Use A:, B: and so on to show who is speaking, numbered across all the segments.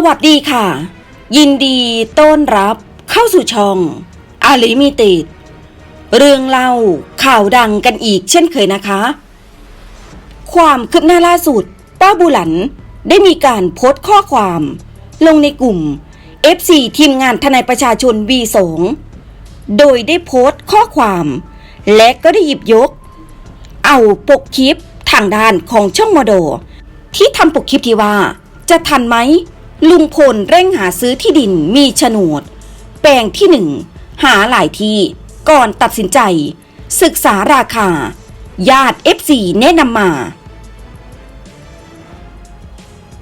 A: สวัสดีค่ะ ยินดีต้อนรับเข้าสู่ช่องอาลิมิติดเรื่องเล่าข่าวดังกันอีกเช่นเคยนะคะ ความคืบหน้าล่าสุด ป้าบุหลันได้มีการโพสต์ข้อความ ลงในกลุ่ม FC ทีมงานทนายประชาชน V2 โดยได้โพสต์ข้อความ และก็ได้หยิบยก เอาปกคลิปทางด้านของช่องโมโด ที่ทำปกคลิปที่ว่าจะทันไหม ลุงพลเร่งหาซื้อที่ดินมีโฉนด แปลงที่หนึ่งหาหลายที่ก่อนตัดสินใจ ศึกษาราคา ญาติ FC แนะนำมา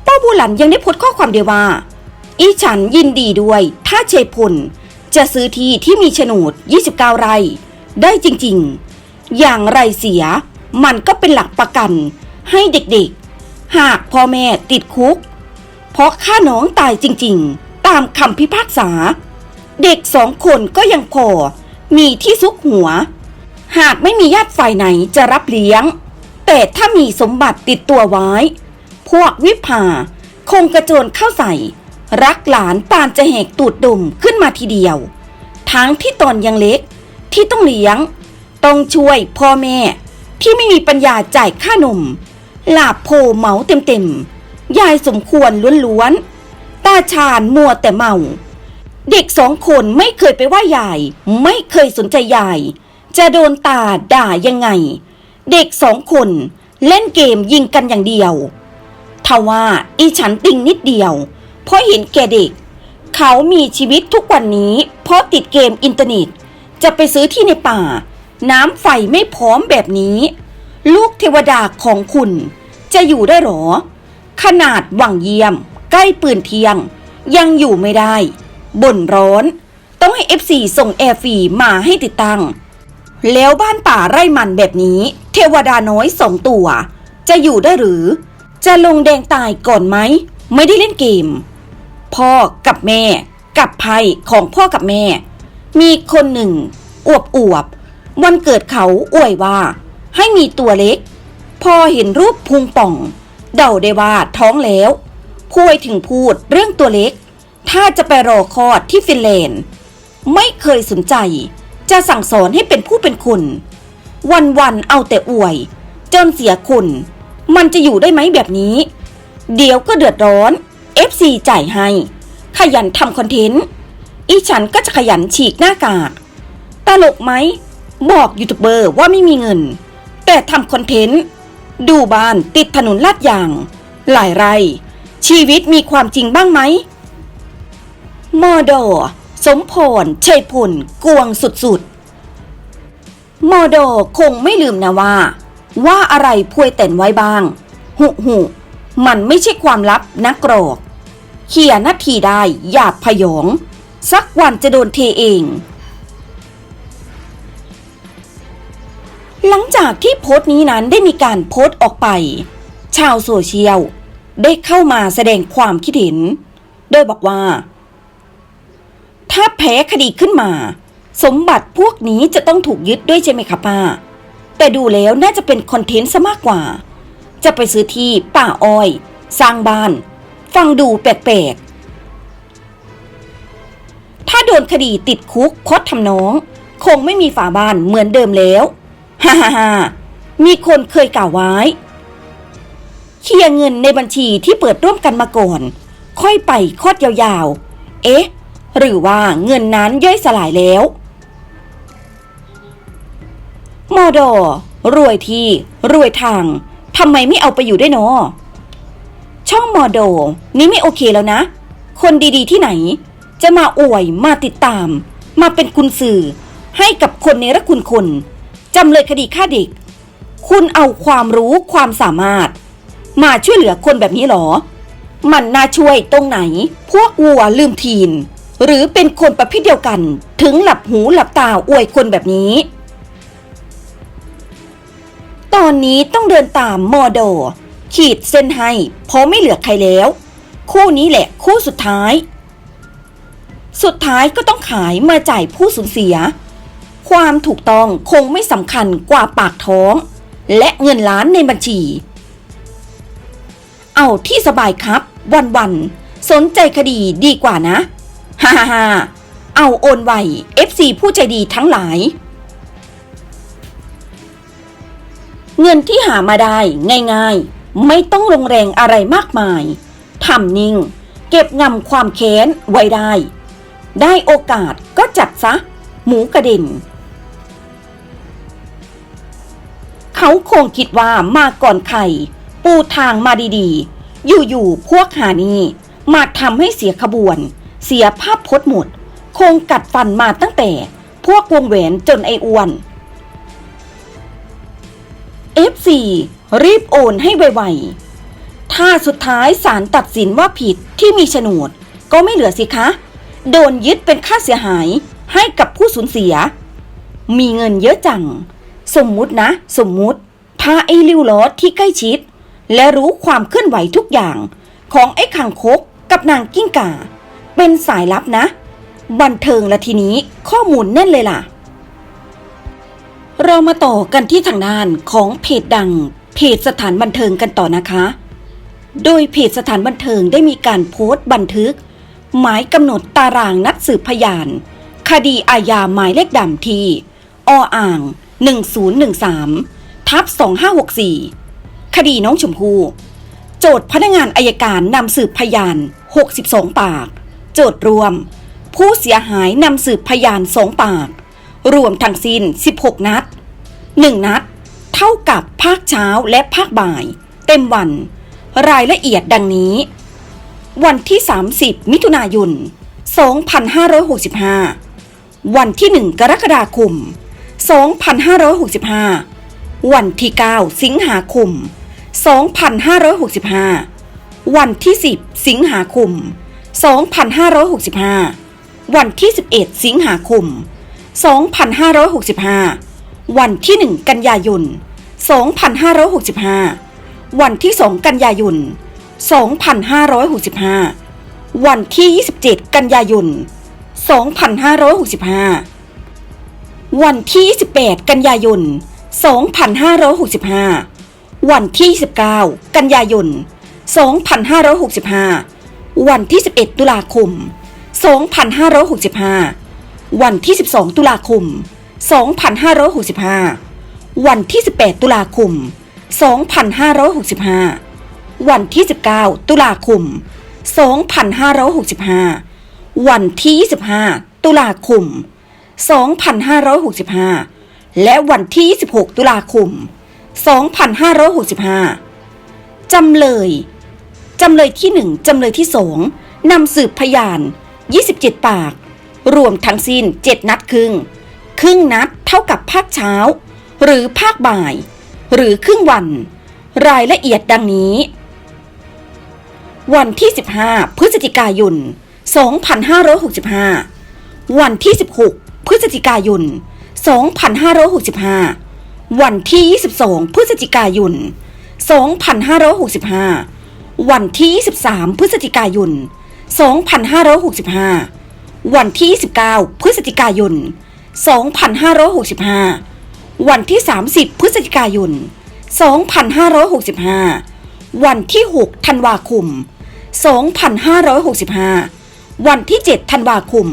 A: ป้าบูหลันยังได้โพสต์ข้อความเดียวว่า อีฉันยินดีด้วย ถ้าเชยพลจะซื้อที่ที่มีโฉนด 29 ไร่ ได้จริงๆ อย่างไรเสีย มันก็เป็นหลักประกัน ให้เด็กๆ หากพ่อแม่ติดคุก เพราะฆ่าน้องตายจริงๆ ตามคำพิพากษา เด็กสองคนก็ยังพอ มีที่ซุกหัว หากไม่มีญาติฝ่ายไหนจะรับเลี้ยง แต่ถ้ามีสมบัติติดตัวไว้ พวกวิภาคงกระโจนเข้าใส่ รักหลานปานจะแหกตูดดมขึ้นมาทีเดียว ทั้งที่ตอนยังเล็กที่ต้องเลี้ยง ต้องช่วยพ่อแม่ที่ไม่มีปัญญาจ่ายค่านม หลาบโพเหมาเต็มๆ ยายสมควรล้วนๆ ตาชาญมัวแต่เมา เด็กสองคนไม่เคยไปว่ายาย ไม่เคยสนใจยาย จะโดนตาด่ายังไง เด็กสองคนเล่นเกมยิงกันอย่างเดียวทว่าอีฉันติงนิดเดียว เพราะเห็นแก่เด็ก เขามีชีวิตทุกวันนี้ เพราะติดเกมอินเทอร์เน็ต จะไปซื้อที่ในป่า น้ำไฟไม่พร้อมแบบนี้ ลูกเทวดาของคุณ จะอยู่ได้หรอ ขนาดหวังเยี่ยม ใกล้ปืนเทียง ยังอยู่ไม่ได้ บ่นร้อน ต้องให้ FC ส่งแอร์ฟรีมาให้ติดตั้ง แล้วบ้านป่าไร่มันแบบนี้ เทวดาน้อยสองตัว จะอยู่ได้หรือ จะลงแดงตายก่อนไหม ไม่ได้เล่นเกม พ่อกับแม่ กับภัยของพ่อกับแม่ มีคนหนึ่ง อวบอวบวันเกิดเขาอวยว่า ให้มีตัวเล็ก พอเห็นรูปพุงป่อง เดาได้ว่าท้องแล้วพวยถึงพูดเรื่องตัวเล็ก ถ้าจะไปรอคลอดที่ฟินแลนด์ ไม่เคยสนใจ จะสั่งสอนให้เป็นผู้เป็นคนวันๆเอาแต่อวย จนเสียคุณ มันจะอยู่ได้ไหมแบบนี้ เดี๋ยวก็เดือดร้อน FC จ่ายให้ ขยันทำคอนเทนต์ อีฉันก็จะขยันฉีกหน้ากาก ตลกไหม บอกยูทูบเบอร์ว่าไม่มีเงิน แต่ทำคอนเทนต์ ดูบ้านติดถนนลาดยาง หลายไร ชีวิตมีความจริงบ้างไหมมอดอสมพรชัยพลกวงสุดๆมอดอคงไม่ลืมนะว่า ว่าอะไรพวยแต่นไว้บ้าง หุหุมันไม่ใช่ความลับนักกรอกเขียนาทีได้อย่าพยอง สักวันจะโดนเทเอง หลังจากที่โพสต์นี้นั้นได้มีการโพสต์ออกไป ชาวโซเชียลได้เข้ามาแสดงความคิดเห็น โดยบอกว่า ถ้าแพ้คดีขึ้นมา สมบัติพวกนี้จะต้องถูกยึดด้วยใช่ไหมคะป้า แต่ดูแล้วน่าจะเป็นคอนเทนต์ซะมากกว่า จะไปซื้อที่ป่าอ้อย สร้างบ้าน ฟังดูแปลกๆ ถ้าโดนคดีติดคุกเพราะทำน้อง คงไม่มีฝาบ้านเหมือนเดิมแล้ว ฮ่าฮ่าฮ่ามีคนเคยกล่าวไว้ เคลียร์เงินในบัญชีที่เปิดร่วมกันมาก่อน ค่อยไปคลอดยาวๆ เอ๊ะ หรือว่าเงินนั้นย่อยสลายแล้วมอดอรวยที่ รวยทางทำไมไม่เอาไปอยู่ได้วยเนอช่องมอดอนี่ไม่โอเคแล้วนะ คนดีๆที่ไหน จะมาอวยมาติดตาม มาเป็นคุณสื่อให้กับคนในรักคุณคน จำเลยคดีฆ่าเด็ก คุณเอาความรู้ความสามารถ มาช่วยเหลือคนแบบนี้หรอ มันน่าช่วยตรงไหน พวกวัวลืมทีน หรือเป็นคนประเภทเดียวกัน ถึงหลับหูหลับตาอวยคนแบบนี้ ตอนนี้ต้องเดินตามมอดขีดเส้นให้เพราะไม่เหลือใครแล้ว คู่นี้แหละคู่สุดท้าย สุดท้ายก็ต้องขายมาจ่ายผู้สูญเสีย ความถูกต้องคงไม่สำคัญกว่าปากท้อง และเงินล้านในบัญชี เอาที่สบายครับ วันวันสนใจคดีดีกว่านะฮ่าฮ่าฮ่าเอาโอนไว FC ผู้ใจดีทั้งหลาย เงินที่หามาได้ง่ายๆ ไม่ต้องลงแรงอะไรมากมายทำนิ่ง เก็บงำความแค้นไว้ได้ ได้โอกาสก็จัดซะ หมูกระเด็น เขาคงคิดว่ามาก่อนใครปูทางมาดีๆ อยู่ๆพวกหานี่มาทำให้เสียขบวน เสียภาพพจน์หมด คงกัดฟันมาตั้งแต่ พวกวงแหวนจนไออ้วน F4 รีบโอนให้ไวๆ ถ้าสุดท้ายศาลตัดสินว่าผิดที่มีโฉนด ก็ไม่เหลือสิคะ โดนยึดเป็นค่าเสียหายให้กับผู้สูญเสีย มีเงินเยอะจัง สมมุตินะ สมมุติ ถ้าไอ้ลิวลอดที่ใกล้ชิด และรู้ความเคลื่อนไหวทุกอย่าง ของไอ้ขังคกกับนางกิ้งก่า เป็นสายลับนะ บันเทิงละทีนี้ข้อมูลแน่นเลยล่ะ เรามาต่อกันที่ทางด้านของเพจดัง เพจสถานบันเทิงกันต่อนะคะ โดยเพจสถานบันเทิงได้มีการโพสต์บันทึก หมายกำหนดตารางนัดสืบพยาน คดีอาญาหมายเลขดำที่ออ่าง 1013ทับ2564 คดีน้องชมพู่ โจทย์พนักงานอายการนำสืบพยาน 62 ปาก โจทย์รวม ผู้เสียหายนำสืบพยาน 2 ปาก รวมทั้งสิ้น 16 นัด 1 นัด เท่ากับภาคเช้าและภาคบ่าย เต็มวัน รายละเอียดดังนี้ วันที่ 30 มิถุนายน 2565 วันที่ 1 กรกฎาคม 2565 วันที่ 9 สิงหาคม 2565 วันที่ 10 สิงหาคม 2565 วันที่ 11 สิงหาคม 2565 วันที่ 1 กันยายน 2565 วันที่ 2 กันยายน 2565 วันที่ 27 กันยายน 2565 วันที่28กันยายน 2565 วันที่29กันยายน 2565 วันที่ 11 ตุลาคม 2565 วันที่ 12 ตุลาคม 2565 วันที่ 18 ตุลาคม 2565 วันที่ 19 ตุลาคม 2565 วันที่ 25 ตุลาคม 2565 และวันที่ 26 ตุลาคม 2565 จำเลย จำเลยที่ 1 จำเลยที่ 2 นำสืบพยาน 27 ปาก รวมทั้งสิ้น 7 นัดครึ่ง ครึ่งนัดเท่ากับภาคเช้า หรือภาคบ่าย หรือครึ่งวัน รายละเอียดดังนี้ วันที่ 15 พฤศจิกายน 2565 วันที่ 16 พฤศจิกายน 2565 วันที่ 22 พฤศจิกายน 2565 วันที่ 23 พฤศจิกายน 2565 วันที่29พฤศจิกายน 2565 วันที่ 30 พฤศจิกายน 2565 วันที่ 6 ธันวาคม 2565 วันที่ 7 ธันวาคม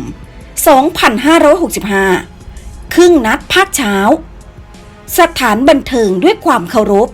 A: 2565 ครึ่งนัดภาคเช้า สถานบันเทิงด้วยความเคารพ